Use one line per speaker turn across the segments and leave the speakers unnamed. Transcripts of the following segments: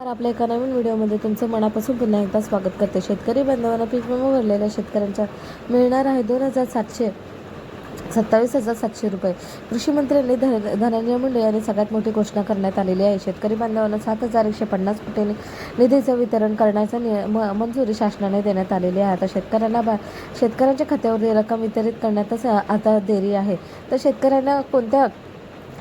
तर आपल्या एका नवीन व्हिडिओमध्ये तुमचं मनापासून पुन्हा एकदा स्वागत करते. शेतकरी बांधवांना पीक विमा भरलेल्या शेतकऱ्यांच्या मिळणार आहे दोन हजार सातशे सत्तावीस हजार सातशे रुपये. कृषी मंत्र्यांनी धन धनंजय मुंडे यांनी सगळ्यात मोठी घोषणा करण्यात आलेली आहे. शेतकरी बांधवांना सात हजार एकशे पन्नास कोटी निधीचं वितरण करण्याचा नि म मंजुरी शासनाने देण्यात आलेली आहे. आता शेतकऱ्यांना बा शेतकऱ्यांच्या खात्यावरील रक्कम वितरित करण्यातच आता देरी आहे. तर शेतकऱ्यांना कोणत्या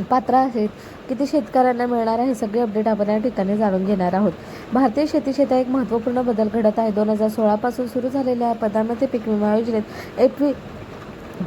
पात्र आहेत. किती शेतकऱ्यांना मिळणार आहे हे सगळे अपडेट आपण या ठिकाणी जाणून घेणार आहोत. भारतीय शेती क्षेत्रात एक महत्त्वपूर्ण बदल घडत आहे. दोन हजार सोळापासून सुरू झालेल्या प्रधानमंत्री पीक विमा योजनेत एप्रिल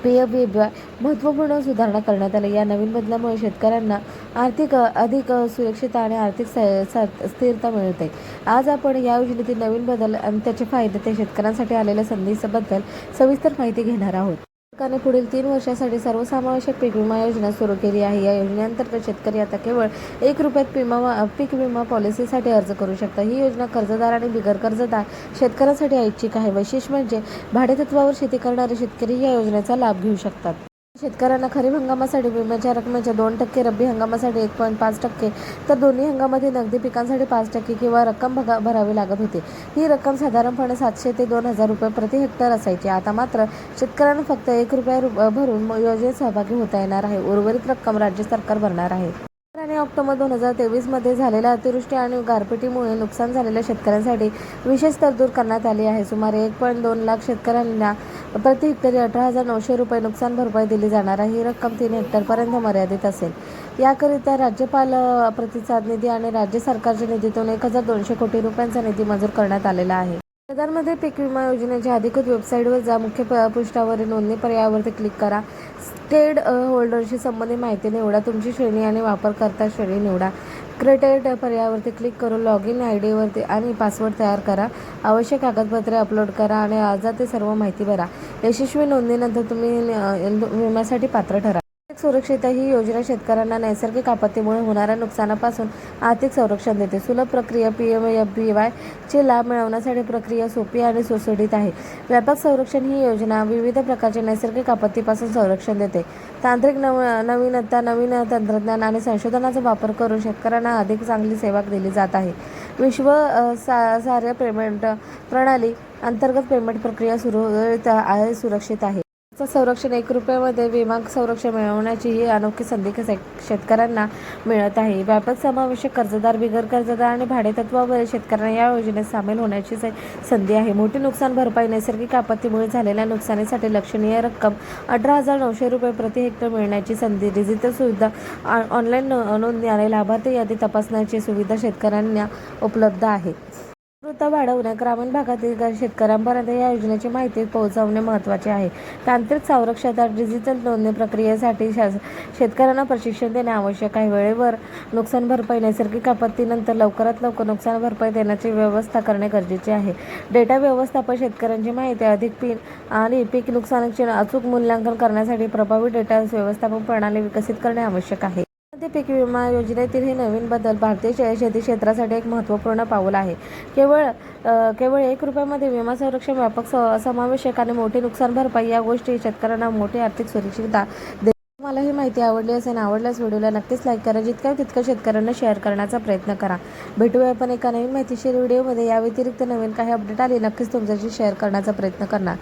पी एफ महत्त्वपूर्ण सुधारणा करण्यात आली. या नवीन बदलामुळे शेतकऱ्यांना आर्थिक अधिक सुरक्षितता आणि आर्थिक स्थिरता मिळते. आज आपण या योजनेतील नवीन बदल आणि त्याचे फायदे ते शेतकऱ्यांसाठी आलेल्या संधीबद्दल सविस्तर माहिती घेणार आहोत. सरकारने पुढील तीन वर्षासाठी सर्वसमावेशक पीक विमा योजना सुरू केली आहे. या योजनेअंतर्गत शेतकरी आता केवळ एक रुपयात विमा पीक विमा पॉलिसीसाठी अर्ज करू शकतात. ही योजना कर्जदार आणि बिगर कर्जदार शेतकऱ्यांसाठी ऐच्छिक आहे. विशेष म्हणजे भाडेतत्वावर शेती करणारे शेतकरी या योजनेचा लाभ घेऊ शकतात. शेतकऱ्यांना खरीप हंगामासाठी विम्याच्या रकमेच्या दोन टक्के रब्बी हंगामासाठी एक पॉईंट पाच टक्के तर दोन्ही हंगामातील नगदी पिकांसाठी पाच टक्के किंवा रक्कम भगा भरावी लागत होती. ही रक्कम साधारणपणे सातशे ते दोन हजार रुपये प्रति हेक्टर असायची. आता मात्र शेतकऱ्यांना फक्त एक रुपया रु- भरून योजनेत सहभागी होता येणार आहे. उर्वरित रक्कम राज्य सरकार भरणार आहे. आणि ऑक्टोबर दोन हजार तेवीसमध्ये झालेल्या अतिवृष्टी आणि गारपिटीमुळे नुकसान झालेल्या शेतकऱ्यांसाठी विशेष तरतूद करण्यात आली आहे. सुमारे एक पॉईंट दोन लाख शेतकऱ्यांना प्रति हेक्टरी अठरा हजार नऊशे रुपये नुकसान भरपाई दिली जाणार आहे. ही रक्कम तीन हेक्टरपर्यंत मर्यादित असेल. याकरिता राज्यपाल प्रतिसाद निधी आणि राज्य सरकारच्या निधीतून एक हजार दोनशे कोटी रुपयांचा निधी मंजूर करण्यात आलेला आहे. आधारमध्ये पीक विमा योजनेच्या अधिकृत वेबसाईटवर जा. मुख्य प- पृष्ठावरील नोंदणी पर्यायावरती क्लिक करा. स्टेड होल्डरशी संबंधित माहिती निवडा. तुमची श्रेणी आणि वापरकर्ता श्रेणी निवडा. क्रेडिट पर्यायावरती क्लिक करून लॉग इन आय डीवरती आणि पासवर्ड तयार करा. आवश्यक कागदपत्रे अपलोड करा आणि अर्जातील सर्व माहिती भरा. यशस्वी नोंदणीनंतर तुम्ही विम्यासाठी पात्र ठरा. आर्थिक ही योजना शेतकऱ्यांना नैसर्गिक आपत्तीमुळे होणाऱ्या नुकसानापासून आर्थिक संरक्षण देते. सुलभ प्रक्रिया P M F B Y चे लाभ मिळवण्यासाठी प्रक्रिया सोपी आणि सुसुडीत आहे. व्यापक संरक्षण ही योजना विविध प्रकारच्या नैसर्गिक आपत्तीपासून संरक्षण देते. तांत्रिक नव नवीनता नवीन तंत्रज्ञान आणि संशोधनाचा वापर करून शेतकऱ्यांना अधिक चांगली सेवा दिली जात आहे. विश्व सा साऱ्या पेमेंट प्रणाली अंतर्गत पेमेंट प्रक्रिया सुरळीत आहे सुरक्षित आहे. संरक्षण एक रुपयामध्ये विमा संरक्षण मिळवण्याची ही अनोखी संधी शेतकऱ्यांना मिळत आहे. व्यापक समावेशक कर्जदार बिगर कर्जदार आणि भाडेतत्वावरील शेतकऱ्यांना या योजनेत सामील होण्याची स- संधी आहे. मोठी नुकसान भरपाई नैसर्गिक आपत्तीमुळे झालेल्या नुकसानीसाठी लक्षणीय रक्कम अठरा हजार नऊशे रुपये प्रति हेक्टर मिळण्याची संधी. डिजिटल सुविधा ऑनलाईन नोंदणी आणि लाभार्थी यादी तपासण्याची सुविधा शेतकऱ्यांना उपलब्ध आहे. जागरूकता वाढवणे ग्रामीण भागातील शेतकऱ्यांपर्यंत या योजनेची माहिती पोहोचवणे महत्त्वाचे आहे. तांत्रिक संरक्षणात डिजिटल नोंदणी प्रक्रियेसाठी शास शेतकऱ्यांना प्रशिक्षण देणे आवश्यक आहे. वेळेवर नुकसान भरपाई नैसर्गिक आपत्तीनंतर लवकरात लवकर नुकसान भरपाई देण्याची व्यवस्था करणे गरजेचे आहे. डेटा व्यवस्थापन शेतकऱ्यांची माहिती अधिक पिन आणि पीक नुकसानाचे अचूक मूल्यांकन करण्यासाठी प्रभावी डेटा व्यवस्थापन प्रणाली विकसित करणे आवश्यक आहे. पीक विमा योजनेतील हे नवीन बदल भारतीय शे- शेती क्षेत्रासाठी एक महत्त्वपूर्ण पाऊल आहे. केवळ केवळ एक रुपयामध्ये विमा संरक्षण व्यापक स- समावेशक आणि मोठी नुकसान भरपाई या गोष्टी शेतकऱ्यांना मोठी आर्थिक सुरक्षितता दे मला ही माहिती आवडली असेल आवडल्यास व्हिडिओला नक्कीच लाईक करा. जितक्या तितक्या शेतकऱ्यांना शेअर करण्याचा प्रयत्न करा. भेटूया आपण एका नवीन माहितीशीर व्हिडिओमध्ये. या व्यतिरिक्त नवीन काही अपडेट आली नक्कीच तुमच्याशी शेअर करण्याचा प्रयत्न करणार.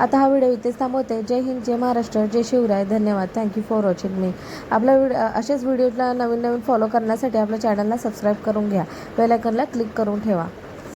आता हा व्हिडिओ इथेच थांबवते. जय हिंद जय महाराष्ट्र जय शिवराय. धन्यवाद. थँक्यू फॉर वॉचिंग मी आपला व्हिडिओ असेच व्हिडिओला नवीन नवीन फॉलो करण्यासाठी आपल्या चॅनलला सबस्क्राईब करून घ्या. बेलायकनला क्लिक करून ठेवा.